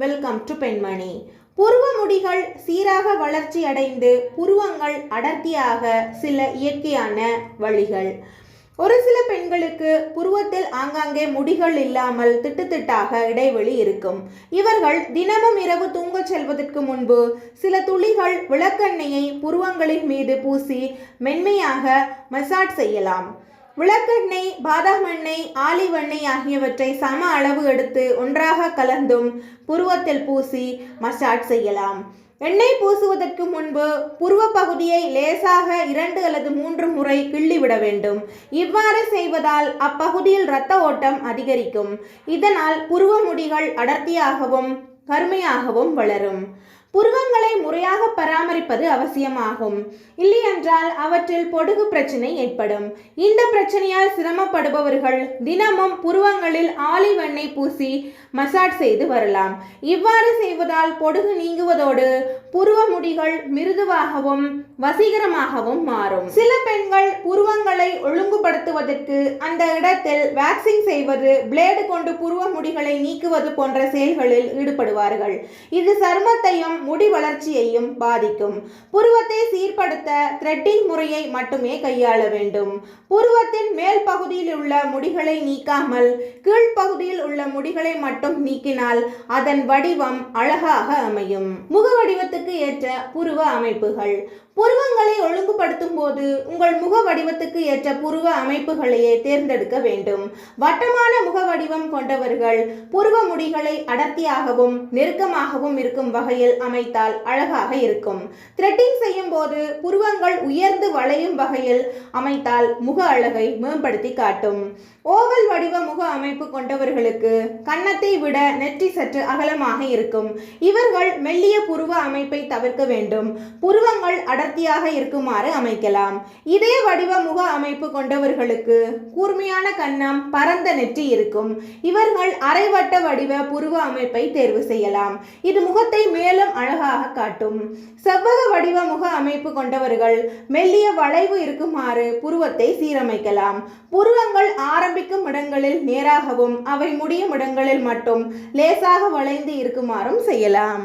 Welcome to பெண்மணி புருவ முடிகள் சீராக வளர்ச்சி அடைந்து புருவங்கள் அடர்த்தியாக சில இயற்கையான வழிகள். ஒரு சில பெண்களுக்கு புருவத்தில் ஆங்காங்கே முடிகள் இல்லாமல் திட்டுத்திட்டாக இடைவெளி இருக்கும். இவர்கள் தினமும் இரவு தூங்கச் செல்வதற்கு முன்பு சில துளிகள் விளக்கெண்ணெயை புருவங்களின் மீது பூசி மென்மையாக மசாஜ் செய்யலாம். விளக்கெண்ணெய் பாதாம் எண்ணெய் ஆலிவ் எண்ணெய் ஆகியவற்றை சம அளவு எடுத்து ஒன்றாக கலந்தும் புருவத்தில் பூசி மசாஜ் செய்யலாம். எண்ணெய் பூசுவதற்கு முன்பு புருவ பகுதியை லேசாக இரண்டு அல்லது மூன்று முறை கிள்ளிவிட வேண்டும். இவ்வாறு செய்வதால் அப்பகுதியில் இரத்த ஓட்டம் அதிகரிக்கும். இதனால் புருவ முடிகள் அடர்த்தியாகவும் கருமையாகவும் வளரும். புருவங்களை முறையாக பராமரிப்பது அவசியமாகும். இல்லையென்றால் அவற்றில் பொடுகு பிரச்சனை ஏற்படும். இந்த பிரச்சனையால் சிரமப்படுபவர்கள் தினமும் புருவங்களில் ஆலிவ் எண்ணெய் பூசி மசாஜ் செய்து வரலாம். இவ்வாறு செய்வதால் பொடுகு நீங்குவதோடு புருவ முடிகள் மிருதுவாகவும் வசீகரமாகவும் மாறும். சில பெண்கள் புருவங்களை ஒழுங்குபடுத்துவதற்கு அந்த இடத்தில் வேக்சிங் செய்வது பிளேடு கொண்டு புருவ முடிகளை நீக்குவது போன்ற செயல்களில் ஈடுபடுவார்கள். இது சருமத்தையும் முடி வளர்ச்சியையும் பாதிக்கும். புருவத்தை சீர்படுத்த த்ரெட்டிங் முறையை மட்டுமே கையாள வேண்டும். புருவத்தின் மேல் பகுதியில் உள்ள முடிகளை நீக்காமல் கீழ்ப்பகுதியில் உள்ள முடிகளை மட்டும் நீக்கினால் அதன் வடிவம் அழகாக அமையும். முக வடிவத்துக்கு ஏற்ற புருவ அமைப்புகள். புருவங்களை ஒழுங்குபடுத்தும் போது உங்கள் முக வடிவத்துக்கு ஏற்ற புருவ அமைப்புகளையே தேர்ந்தெடுக்க வேண்டும். வட்டமான முக வடிவம் கொண்டவர்கள் புருவ முடிகளை அடர்த்தியாகவும் நெருக்கமாகவும் இருக்கும் வகையில் அமைத்தால் அழகாக இருக்கும். த்ரெட்டிங் செய்யும் போது புருவங்கள் உயர்ந்து வளையும் வகையில் அமைத்தால் முக அழகை மேம்படுத்தி காட்டும். ஓவல் வடிவ முக அமைப்பு கொண்டவர்களுக்கு கன்னத்தை விட நெற்றி சற்று அகலமாக இருக்கும். இவர்கள் மெல்லிய புருவ அமைப்பை தவிர்க்க வேண்டும். புருவங்கள் அடர்த்தியாக இருக்குமாறு அமைக்கலாம். இதே வடிவ முக அமைப்பு கொண்டவர்களுக்கு கூர்மையான கன்னம் பரந்த நெற்றி இருக்கும். இவர்கள் அரைவட்ட வடிவ புருவ அமைப்பை தேர்வு செய்யலாம். இது முகத்தை மேலும் அழகாக காட்டும். செவ்வக வடிவ முக அமைப்பு கொண்டவர்கள் மெல்லிய வளைவு இருக்குமாறு புருவத்தை சீரமைக்கலாம். புருவங்கள் ஆரம்பிக்கும் இடங்களில் நேராகவும் அவை முடியும் இடங்களில் மட்டும் லேசாக வளைந்து இருக்குமாறும் செய்யலாம்.